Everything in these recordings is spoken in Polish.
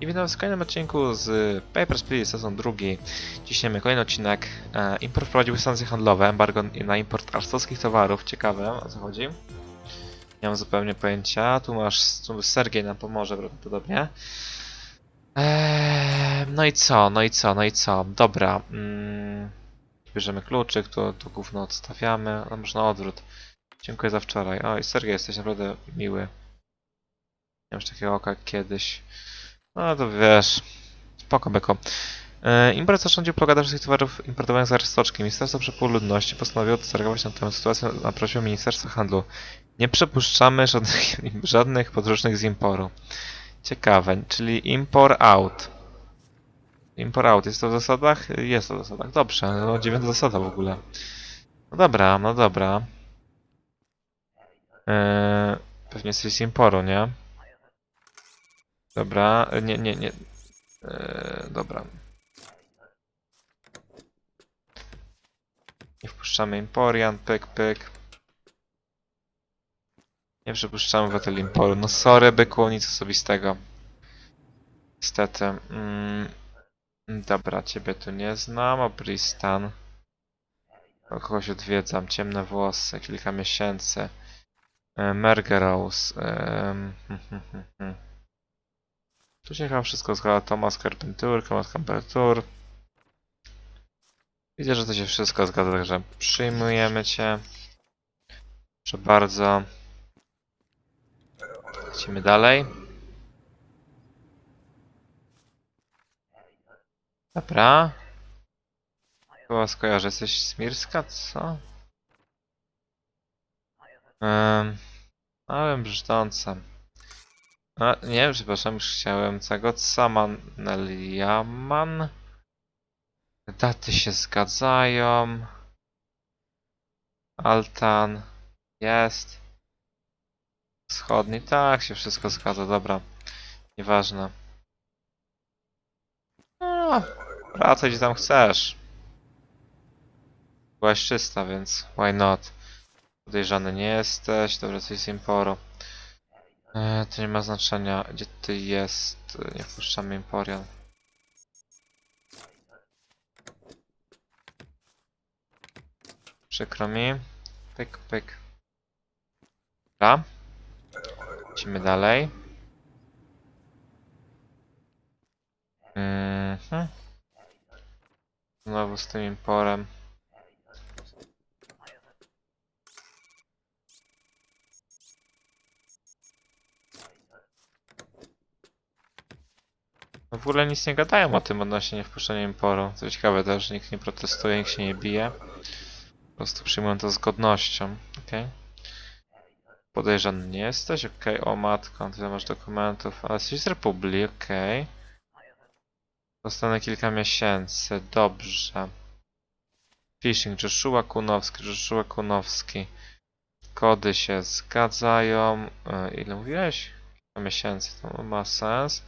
I witam w kolejnym odcinku z Papers, Please sezon drugi. Mamy kolejny odcinek. E, import wprowadził sankcje handlowe, embargo na import arstowskich towarów. Ciekawe, o co chodzi. Nie mam zupełnie pojęcia. Tu masz, tu Sergiej nam pomoże prawdopodobnie. Eee, no i co, no i co, no i co. Dobra. Mm, bierzemy kluczyk, to, to gówno odstawiamy. No może na odwrót. Dziękuję za wczoraj. Oj, Sergiej, jesteś naprawdę miły. Nie masz takiego oka kiedyś. No to wiesz. Spoko, beko. E, Import zarządził blokadę wszystkich towarów importowanych z Arstoczki. Ministerstwo Przepływu Ludności postanowiło zareagować na tę sytuację na prośbę Ministerstwa Handlu. Nie przepuszczamy żadnych, żadnych podróżnych z imporu. Ciekawe, czyli import out. Import out, jest to w zasadach? Jest to w zasadach. Dobrze, no dziewiąta zasada w ogóle. No dobra, no dobra. Eee, pewnie jesteś z imporu, nie? Dobra, e, nie, nie, nie. Eee, dobra. Nie wpuszczamy Emporian, pyk, pyk. Nie przepuszczamy Hotel Emporu. No sorry, byku, nic osobistego. Niestety. Mm, dobra, ciebie tu nie znam. Obristan. O kogoś odwiedzam. Ciemne włosy, kilka miesięcy. E, Mergerose. em, hmm, hmm, hmm, hmm. Tu się chyba wszystko zgadza. Thomas Carpenter, Thomas Carpenter. Widzę, że to się wszystko zgadza, także przyjmujemy cię. Proszę bardzo. Lecimy dalej. Dobra. Chyba skojarzę. Jesteś z Mirska, co? Um, ale brzdące. A, nie, przepraszam, już chciałem tego. Saman Neliaman. Daty się zgadzają. Altan. Jest. Wschodni, tak, się wszystko zgadza, dobra. Nieważne. No, wracaj gdzie tam chcesz. Byłaś czysta, więc why not? Podejrzany nie jesteś, dobra, coś z Imporo. E, to nie ma znaczenia, gdzie ty jest. Nie wpuszczamy Emporian. Przykro mi. Pyk, pyk. Dobra. Lecimy dalej. Mhm. Znowu z tym imporem. W ogóle nic nie gadają o tym odnośnie niewpuszczenia imporu. Co ciekawe też, nikt nie protestuje, nikt się nie bije. Po prostu przyjmują to z godnością. Okej. Podejrzany nie jesteś? Okej, o matko, tyle masz dokumentów. Ale jesteś z Republii, okej. Dostanę kilka miesięcy, dobrze. Phishing, Joshua Kunowski, Joshua Kunowski. Kody się zgadzają. E, ile mówiłeś? Kilka miesięcy, to ma sens.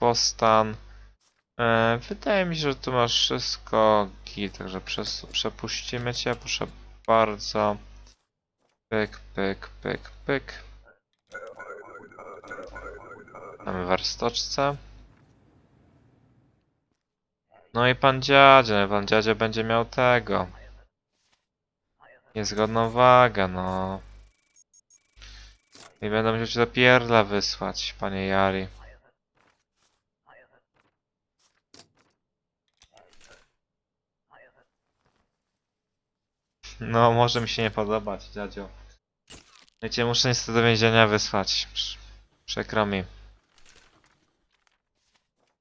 Postan. E, wydaje mi się, że tu masz wszystko git, także przes- przepuścimy cię, proszę bardzo. Pyk, pyk, pyk, pyk. Mamy warstoczce. No i pan dziadzie, pan dziadzie będzie miał tego. Niezgodną wagę, no. I będę musiał cię do pierdla wysłać, panie Jari. No, może mi się nie podobać, dziadzio. Wiecie, muszę niestety do więzienia wysłać. Prz- Przykro mi.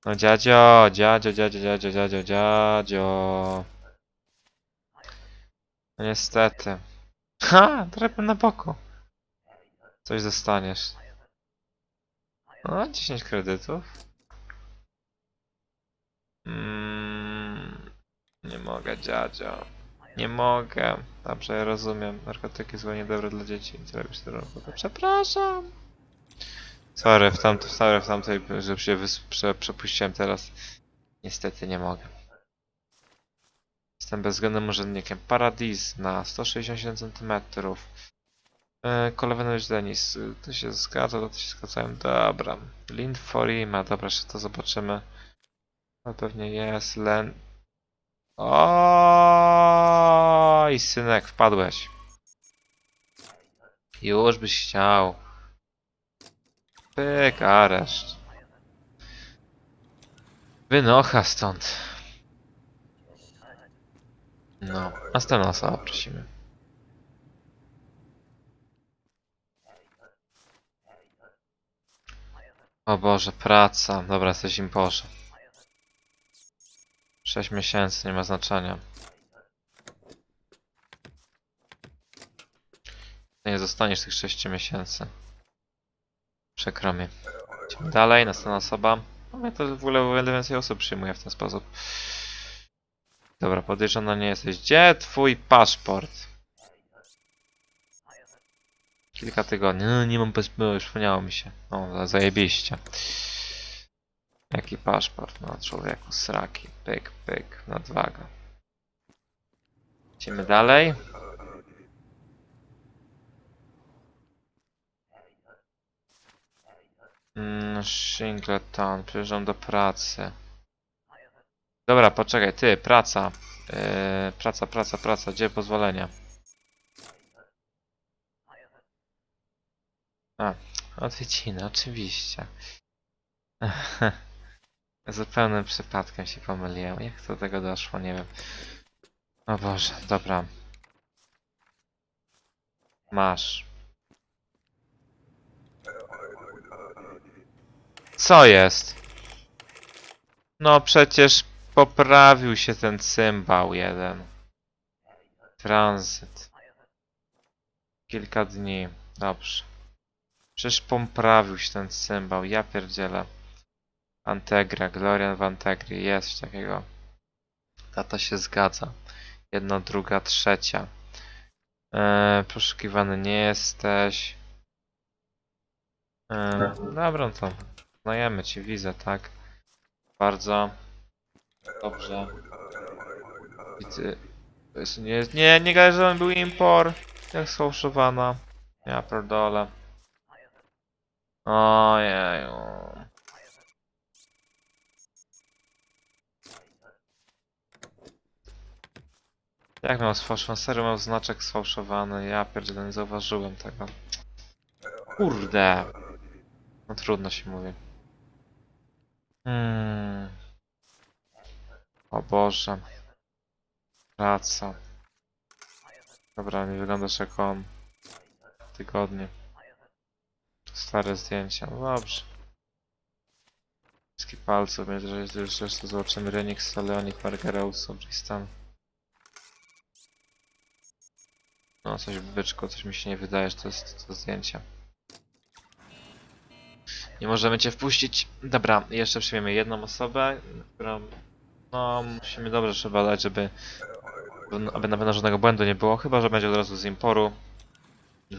No dziadzio, dziadzio, dziadzio, dziadzio, dziadzio, dziadzio. No niestety. Ha, drapę na boku. Coś dostaniesz. No, 10 kredytów. Mm, nie mogę, dziadzio. Nie mogę. Dobrze, rozumiem. Narkotyki złe niedobre dla dzieci. Co robisz to? Przepraszam. Sorry, w, tamt, sorry, w tamtej, że się prze, przepuściłem teraz. Niestety nie mogę. Jestem bezwzględnym urzędnikiem. Paradis na 167 cm. E, Kolewinowicz Denis, to się zgadza, to się zgadzają. Dobra. Lind Forima, dobra, jeszcze to zobaczymy. No pewnie jest. Len. Oj, synek, wpadłeś. Już byś chciał. Pyk, areszt. Wynocha stąd. No, następna osoba prosimy. O Boże, praca. Dobra, jesteś im Boże. 6 miesięcy, nie ma znaczenia. Nie zostaniesz tych 6 miesięcy. Przykro mi. Idziemy dalej, następna osoba. No ja to w ogóle wiele więcej osób przyjmuję w ten sposób. Dobra, podejrzana nie jesteś. Gdzie twój paszport? Kilka tygodni. No, nie mam paszportu, przypomniało mi się. O, za- zajebiście. Jaki paszport? No, człowieku, sraki. Pyk, pyk, nadwaga. Idziemy dalej. Mm, Shingleton, przyjeżdżam do pracy. Dobra, poczekaj, ty, praca. Yy, praca, praca, praca, gdzie pozwolenia? A, odwiedziny, oczywiście. Zupełnym przypadkiem się pomyliłem. Jak do tego doszło, nie wiem. O Boże, dobra. Masz. Co jest? No przecież poprawił się ten cymbał jeden. Tranzyt. Kilka dni. Dobrze. Przecież poprawił się ten cymbał. Ja pierdzielę. Antegra, Glorian w Antegri. Jest takiego. Data się zgadza. Jedna, druga, trzecia. Eee, poszukiwany nie jesteś. Eee, dobra, no to znajemy ci wizę, tak? Bardzo. Dobrze. Jest, nie, nie, nie gadaj, że był impor. Jak sfałszowana. Ja pierdolę. Ojeju. Jak miał sfałszowany? Serio miał znaczek sfałszowany. Ja pierdzielę, nie zauważyłem tego. Kurde. No trudno się mówi. Hmm. O Boże. Praca. Dobra, nie wyglądasz jak on. Tygodnie. Stare zdjęcia. No dobrze. Wszystkie palców, będzie, że jeszcze zobaczymy Renix, Leonik, Margareus, Bristan. No, coś w byczku, coś mi się nie wydaje, że to jest to zdjęcie. Nie możemy cię wpuścić. Dobra, jeszcze przyjmiemy jedną osobę, którą no musimy dobrze trzeba żeby aby na pewno żadnego błędu nie było, chyba że będzie od razu z imporu.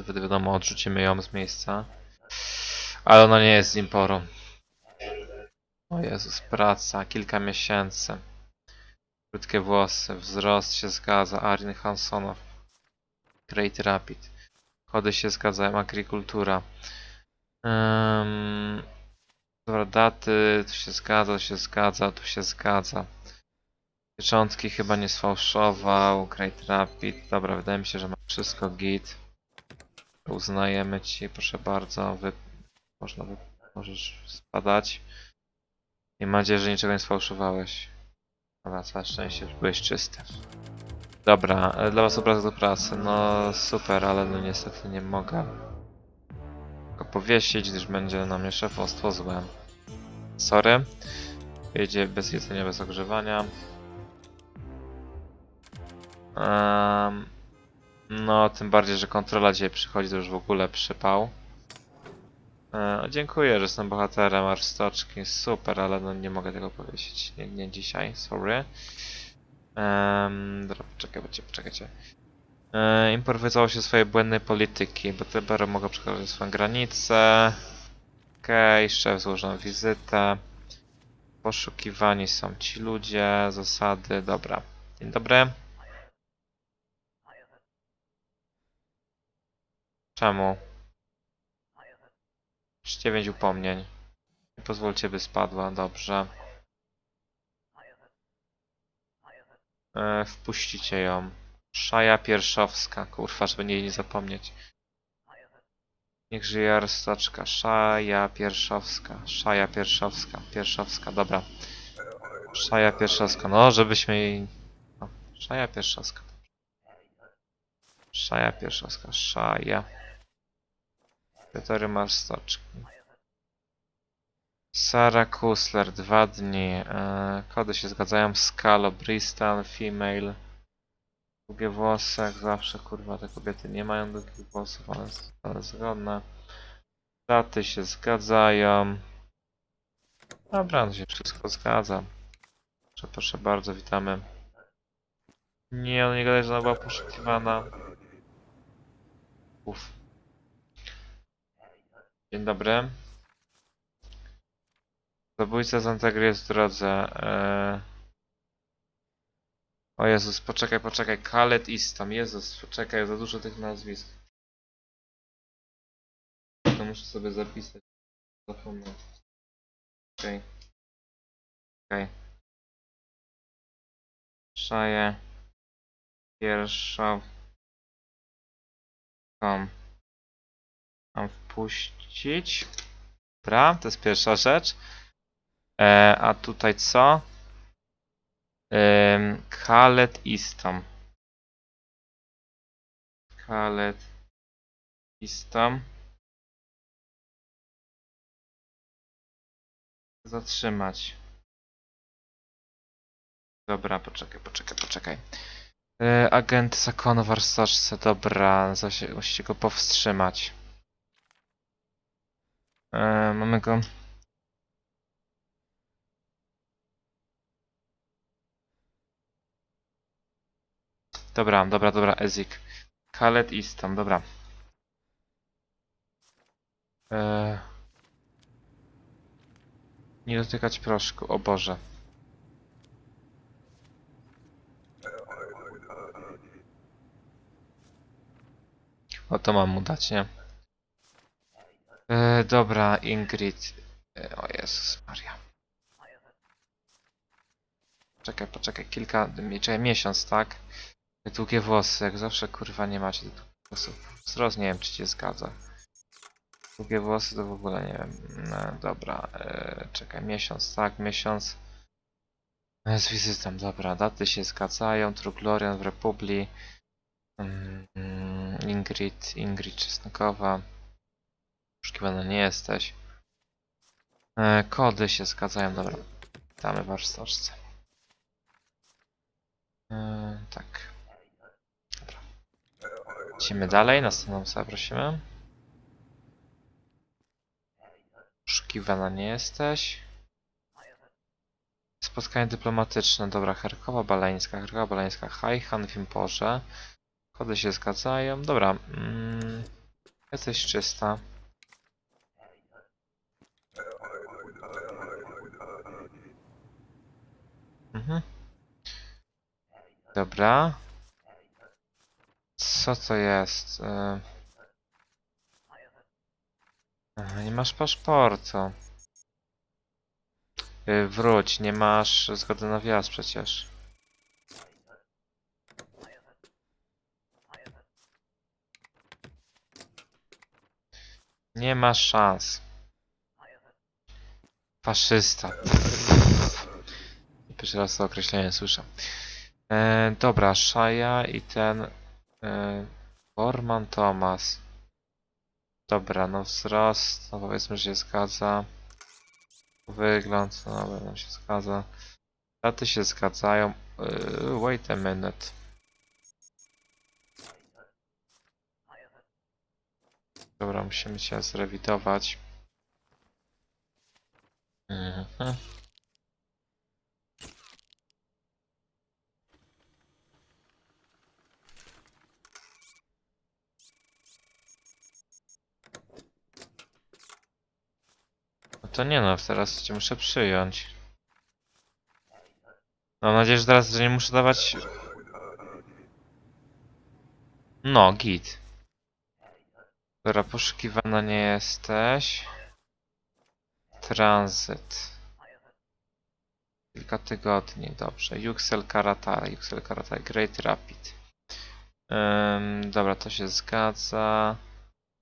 Wtedy wiadomo, odrzucimy ją z miejsca. Ale ona nie jest z imporu. O Jezus, praca, kilka miesięcy. Krótkie włosy, wzrost się zgadza, Arin Hansonow. Great Rapid. Kody się zgadzają, agrikultura. Um, dobra, daty, tu się zgadza, tu się zgadza, tu się zgadza. Pieczątki chyba nie sfałszował, Great Rapid. Dobra, wydaje mi się, że ma wszystko git. Uznajemy ci, proszę bardzo, wy... Można wy... możesz spadać. Mam nadzieję, że niczego nie sfałszowałeś. Dobra, całe szczęście, byłeś czysty. Dobra, e, dla was obrazek do pracy. No super, ale no niestety nie mogę go powiesić, gdyż będzie na mnie szefostwo złe. Sorry. Jedzie bez jedzenia, bez ogrzewania. Em, no, tym bardziej, że kontrola dzisiaj przychodzi, to już w ogóle przypał. E, dziękuję, że jestem bohaterem arstoczki. Super, ale no nie mogę tego powiesić. Nie, nie dzisiaj, sorry. Um, dobra, poczekaj, poczekaj, poczekajcie. E, wycofał się swojej błędnej polityki, bo Tybero mogą przekroczyć swoją granicę. Okej, okay, szef złożoną wizytę. Poszukiwani są ci ludzie, zasady, dobra. Dzień dobry. Czemu? 9 upomnień. Nie pozwólcie, by spadła, dobrze. E, wpuścicie ją. Szaja Pierszowska, kurwa, żeby jej nie zapomnieć. Niech żyje Arstoczka. Szaja Pierszowska. Szaja Pierszowska. Pierszowska, dobra. Szaja Pierszowska, no żebyśmy jej... No, Szaja Pierszowska. Szaja Pierszowska. Szaja. Piotr Marstoczki. Sara Kusler, dwa dni. E, kody się zgadzają. Skalo, Bristan, female. Długie włosy, jak zawsze, kurwa, te kobiety nie mają długich włosów, są zgodne. Daty się zgadzają. Dobra, no się wszystko zgadza. Proszę, proszę bardzo, witamy. Nie, on nie gadaj, że ona była poszukiwana. Uf. Dzień dobry. Zabójca z Antagry jest w drodze. Eee... O Jezus, poczekaj, poczekaj. Khaled Istam. Jezus, poczekaj, za dużo tych nazwisk. To muszę sobie zapisać. Zapomnę. Okej. Okej. Szaję. Pierwsza. Kom. Mam wpuścić. Dobra, to jest pierwsza rzecz. E, a tutaj co? Ym, Khaled Istam. Khaled Istam. Zatrzymać. Dobra, poczekaj, poczekaj, poczekaj. Yy, agent zakonu w Arstoczce, dobra, musicie go powstrzymać. Yy, mamy go... Dobra, dobra, dobra, Ezik. Khaled Istam, dobra. Eee... Nie dotykać proszku, o Boże. O to mam mu dać, nie? Eee, dobra, Ingrid. Eee, o Jezus Maria. Czekaj, poczekaj, kilka, czekaj, miesiąc, tak? Długie włosy, jak zawsze kurwa nie macie długich włosów. Wzrost nie wiem czy cię zgadza. Długie włosy to w ogóle nie wiem. No, dobra, e, czekaj, miesiąc, tak, miesiąc. Z wizytą, dobra, daty się zgadzają. True Glorian w Republii. Mm, Ingrid, Ingrid Czesnokowa. Poszukiwana nie jesteś. E, kody się zgadzają, dobra. Witamy w warsztaczce. E, tak. Lecimy dalej, następną osobę prosimy. Poszukiwana nie jesteś. Spotkanie dyplomatyczne, dobra, Herkowa Baleńska, Herkowa Baleńska, Hajhan w Imporze. Kody się zgadzają, dobra. Mm, jesteś czysta. Mhm. Dobra. Co to jest? E, Nie masz paszportu. E, Wróć, nie masz zgody na wjazd przecież. Nie masz szans. Faszysta. Pierwszy raz to określenie słyszę. E, dobra, Szaja i ten... E, Borman Thomas. Dobra, no wzrost, no powiedzmy, że się zgadza. Wygląd, no nam się zgadza. Daty się zgadzają. Yy, wait a minute. Dobra, musimy się zrewidować. Mhm. To nie no, teraz cię muszę przyjąć. Mam nadzieję, że teraz że nie muszę dawać... No, git. Dobra, poszukiwana nie jesteś. Tranzyt. Kilka tygodni, dobrze. Yuxel Karata, Yuxel Karata, Great Rapid. Ym, dobra, to się zgadza.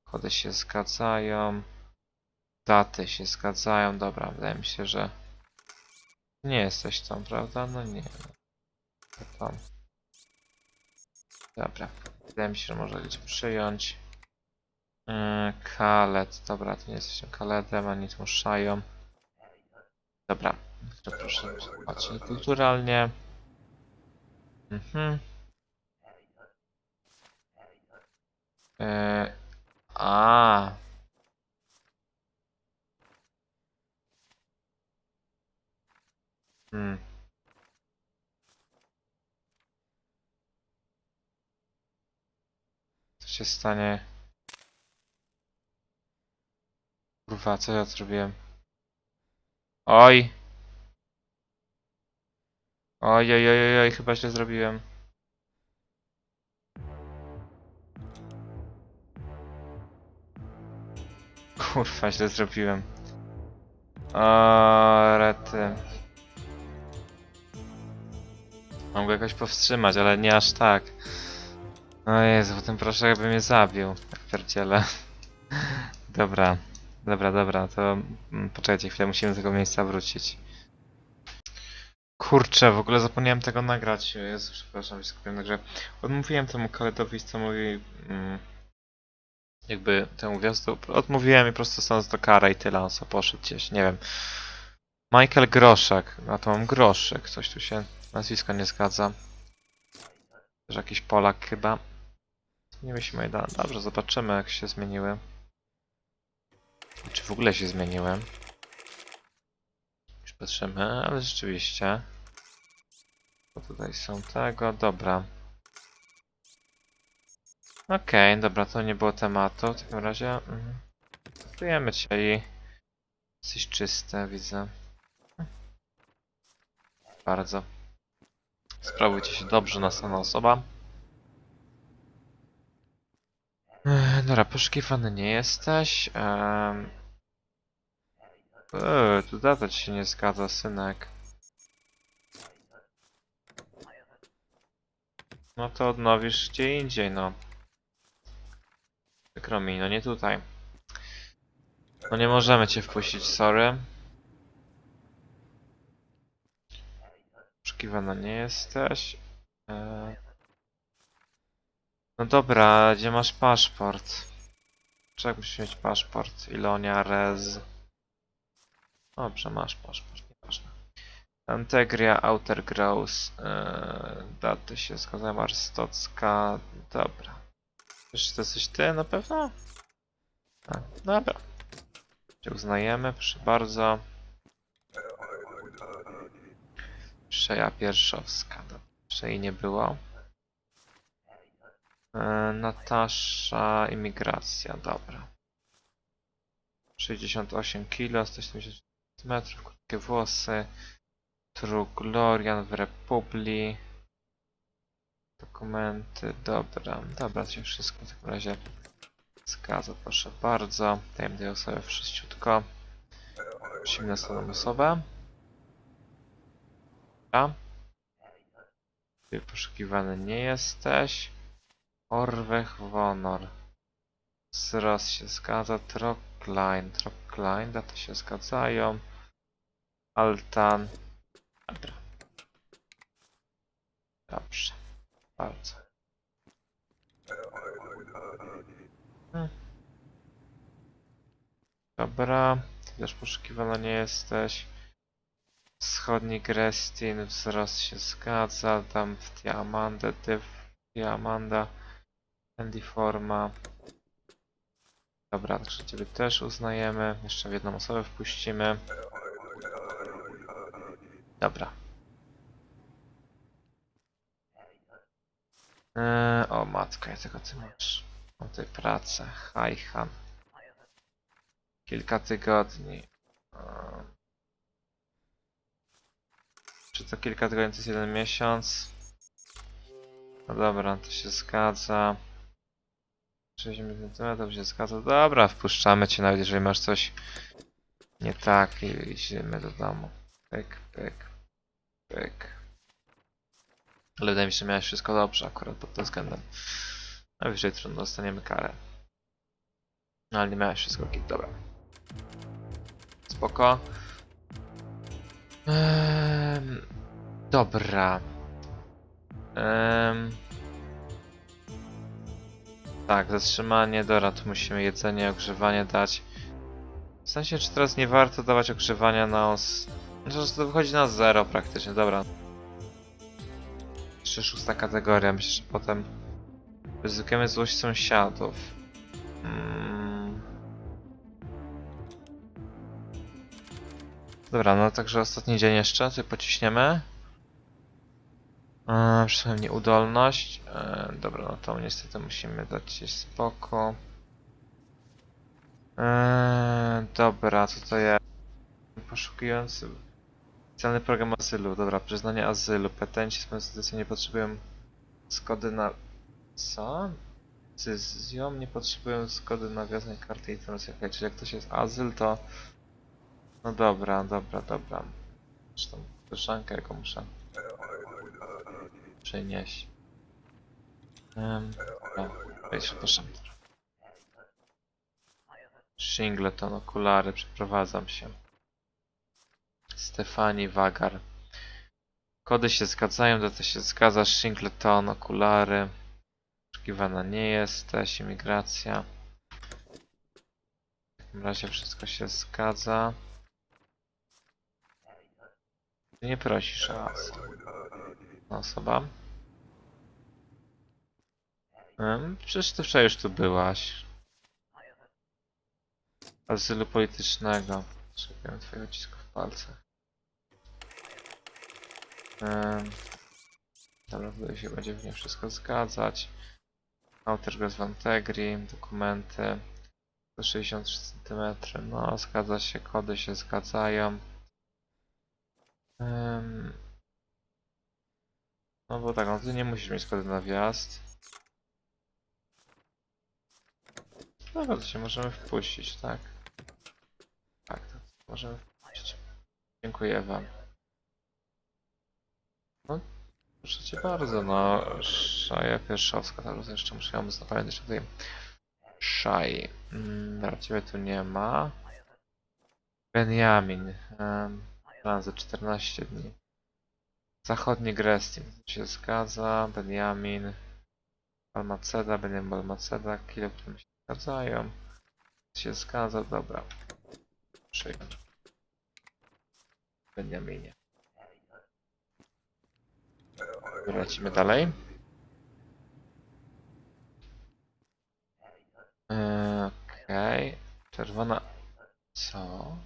Kody się zgadzają. Daty się zgadzają. Dobra, wydaje mi się, że nie jesteś tam, prawda? No nie. To tam. Dobra, wydaje mi się, że może liczb przyjąć. Yy, Kalet, dobra, to nie jesteśmy Kaletem, ani Tmuszają. Dobra, to proszę patrzeć kulturalnie. Mhm. Yy, a. Hmm. Co się stanie? Kurwa, co ja zrobiłem? Oj! Oj, oj, oj, oj, chyba źle zrobiłem. Kurwa, źle zrobiłem. O, rety. Mam go jakoś powstrzymać, ale nie aż tak. O Jezu, ten proszę jakby mnie zabił. Tak pierdziele. Dobra, dobra, dobra, to mm, poczekajcie chwilę, musimy do tego miejsca wrócić. Kurczę, w ogóle zapomniałem tego nagrać. Jezu, przepraszam, się skupiłem na grze. Odmówiłem temu Kaletowi, co mówi... Mm, jakby temu gwiazdu... Odmówiłem i prosto stąd do kara i tyle, on sobie poszedł gdzieś, nie wiem. Michael Groszek, a to mam Groszyk, coś tu się... Nazwisko nie zgadza. Też jakiś Polak chyba. Nie myślimy, da- dobrze, zobaczymy jak się zmieniły. Czy w ogóle się zmieniłem? Już patrzymy, ale rzeczywiście. Bo tutaj są tego, dobra. Okej, dobra, to nie było tematu. W takim razie testujemy cię i jesteś czyste, widzę. Bardzo. Sprawujcie się dobrze, następna osoba. Ech, Dobra, poszukiwany nie jesteś. Um... Eee, tu data ci się nie zgadza, synek. No to odnowisz gdzie indziej, no. Przykro mi, no nie tutaj. No nie możemy cię wpuścić, sorry. Poszukiwana nie jesteś. Eee... No dobra, gdzie masz paszport? Czek musisz mieć paszport? Ilonia, Rez. Dobrze, masz paszport, nieważne. Antegria, Outer Grouse, yy, daty się zgadzają, Arstocka, dobra. Wiesz, to jesteś ty na pewno? A, dobra. Cię uznajemy, proszę bardzo. Przeja Pierszowska, dobrze, jej nie było. E, Natasza, imigracja, dobra. 68 kg, 170 cm, krótkie włosy. True Glorian w Republi. Dokumenty, dobra. Dobra, to się wszystko w takim razie zgadza, proszę bardzo. Dajemy tej osobie wszyściutko. Prosimy następną osobę. Dobra. Ty poszukiwany nie jesteś. Orwech Wonor. Wzrost się zgadza. Trockline. Trockline. Daty się zgadzają. Altan. Dobra. Dobrze. Bardzo. Hmm. Dobra. Ty też poszukiwana nie jesteś. Wschodni Grestin. Wzrost się zgadza. Tam w Diamandę. Ty w Diamanda. Andy Forma. Dobra, także ciebie też uznajemy. Jeszcze w jedną osobę wpuścimy. Dobra. Eee, o matko, ja tego ty masz. Mam tutaj pracę. Hajhan. Kilka tygodni. Eee. Czy to kilka tygodni to jest jeden miesiąc? No dobra, to się zgadza. 60 cm się zgadza. Dobra, wpuszczamy cię, nawet jeżeli masz coś nie tak i idziemy do domu. Pyk, pyk, pyk. Ale wydaje mi się, że miałeś wszystko dobrze akurat pod tym względem. Najwyżej trudno dostaniemy karę. No ale nie miałeś wszystko git, dobra. Spoko. Ehm, dobra. Ehm, tak, zatrzymanie, dobra, tu musimy jedzenie, ogrzewanie dać. W sensie, czy teraz nie warto dawać ogrzewania na os... Znaczy, to wychodzi na zero praktycznie, dobra. Jeszcze szósta kategoria, myślę, że potem ryzykujemy złość sąsiadów. Mm. Dobra, no także ostatni dzień jeszcze, tutaj pociśniemy. Eee, Przynajmniej nieudolność. Eee, dobra, no to niestety musimy dać gdzieś spoko. Eee, dobra, co to jest? Poszukujący. Specjalny program azylu. Dobra, przyznanie azylu. Petenci z konstytucji nie potrzebują zgody na... Co? Decyzją nie potrzebują zgody na wjazd karty i teraz okay, czyli jak ktoś jest azyl, to... No dobra, dobra, dobra. Zresztą koleżankę jaką muszę przenieść. Um, no, wejdź, przepraszam. Shingleton, okulary, przeprowadzam się. Stefani Wagar. Kody się zgadzają, data się zgadza. Shingleton, okulary. Oczekiwana nie jesteś, imigracja. W takim razie wszystko się zgadza. Nie prosisz azyl. Osoba. Przecież ty wczoraj już tu byłaś. Azylu politycznego. Czekam twoich odcisków w palcach. Dobra, wydaje się, będzie w nie wszystko zgadzać. Autor Gaz Vantegri, dokumenty. 163 cm. No, zgadza się, kody się zgadzają. Em, no bo tak, no ty nie musisz mieć kody na wjazd. Dobra, to się możemy wpuścić, tak? Tak, to możemy wpuścić. Dziękuję wam. No, proszę cię bardzo, no. Szaja Pierszowska, teraz jeszcze muszę ją zapamiętać tutaj. Szaj. Mm, ciebie tu nie ma. Benjamin. Um, plan za 14 dni. Zachodni Grestin. się zgadza. Benjamin. Balmaceda, Benjamin Balmaceda. Kilo, które się zgadzają. Się zgadza, dobra. Przyjąć. Benjaminie. Lecimy dalej. Okej. Czerwona. Co?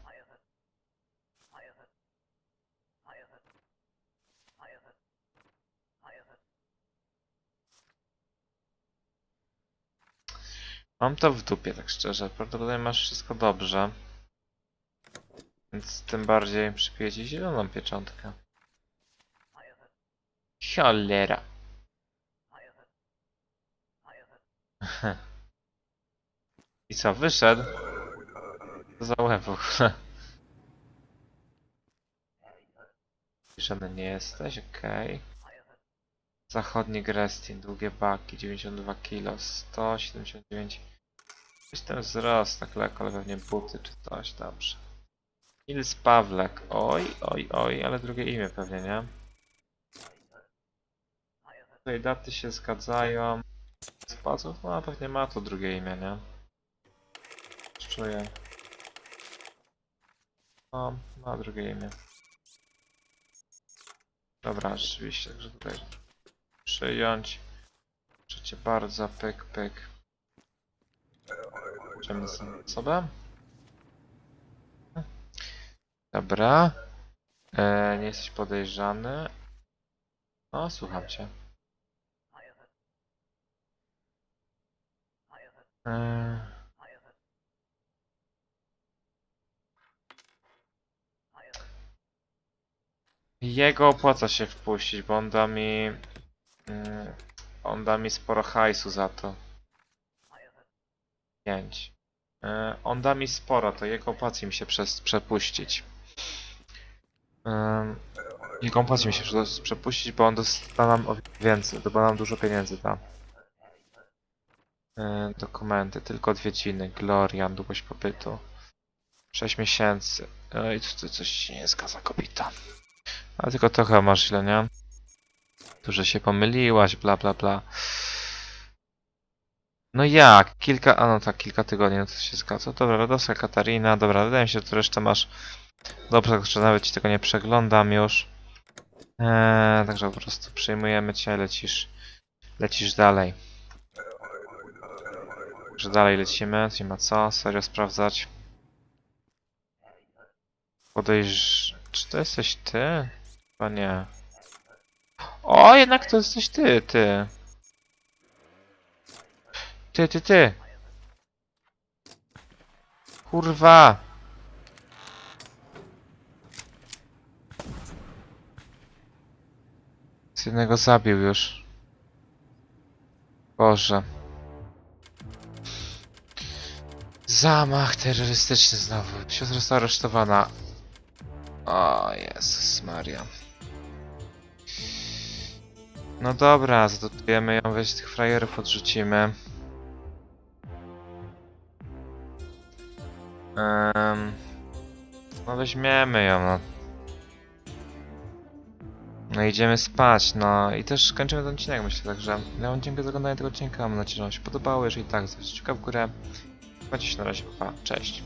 Mam to w dupie, tak szczerze. Prawdopodobnie masz wszystko dobrze. Więc tym bardziej przypiję ci zieloną pieczątkę. Cholera. I co, wyszedł? Co za łeb w ogóle. Nie jesteś, okej. Zachodni Grestin, długie baki, 92 kg, 179. Ten wzrost, tak lekko, ale pewnie buty czy coś, dobrze. Nils Pawlek, oj, oj, oj, ale drugie imię pewnie, nie? Tutaj daty się zgadzają. Spaców? No pewnie ma to drugie imię, nie? Czuję. No, ma drugie imię. Dobra, rzeczywiście, także tutaj przyjąć. Proszę bardzo, pyk, pyk. Czemu osobę? Dobra. E, nie jesteś podejrzany. O, słucham cię. E, jego opłaca się wpuścić, bo on da mi... Mm, on da mi sporo hajsu za to. 5. E, on da mi sporo, to jego opłaci mi się przez, przepuścić. Ym, jego opłaci mi się prze- przepuścić, bo on da nam więcej, bo nam dużo pieniędzy da. E, dokumenty, tylko odwiedziny, Gloria, długość pobytu. 6 miesięcy. Oj, tutaj coś się nie zgadza, kobita. Ale tylko trochę masz źle, nie? Tu, że się pomyliłaś, bla bla bla. No jak? Kilka, a no tak, kilka tygodni, no to się zgadza. Dobra, Radowska Katarina, dobra, wydaje mi się, że tu resztę masz dobrze, także nawet ci tego nie przeglądam już. Eee, także po prostu przyjmujemy cię, lecisz, lecisz dalej. Także dalej lecimy, nie ma co, serio sprawdzać. Podejrz... Czy to jesteś ty? Chyba nie. O, jednak to jesteś ty, ty. Ty, ty, ty. Kurwa. Z jednego zabił już. Boże. Zamach terrorystyczny znowu. Siostra została aresztowana. O Jezus Maria. No dobra, zadotujemy ją, weź tych frajerów odrzucimy. Um, no weźmiemy ją, no. No idziemy spać, no i też kończymy ten odcinek myślę, także ja wam dziękuję za oglądanie tego odcinka, mam nadzieję, że wam się podobało, jeżeli tak, zostawcie kciuka w górę. Macie się na razie, pa, cześć.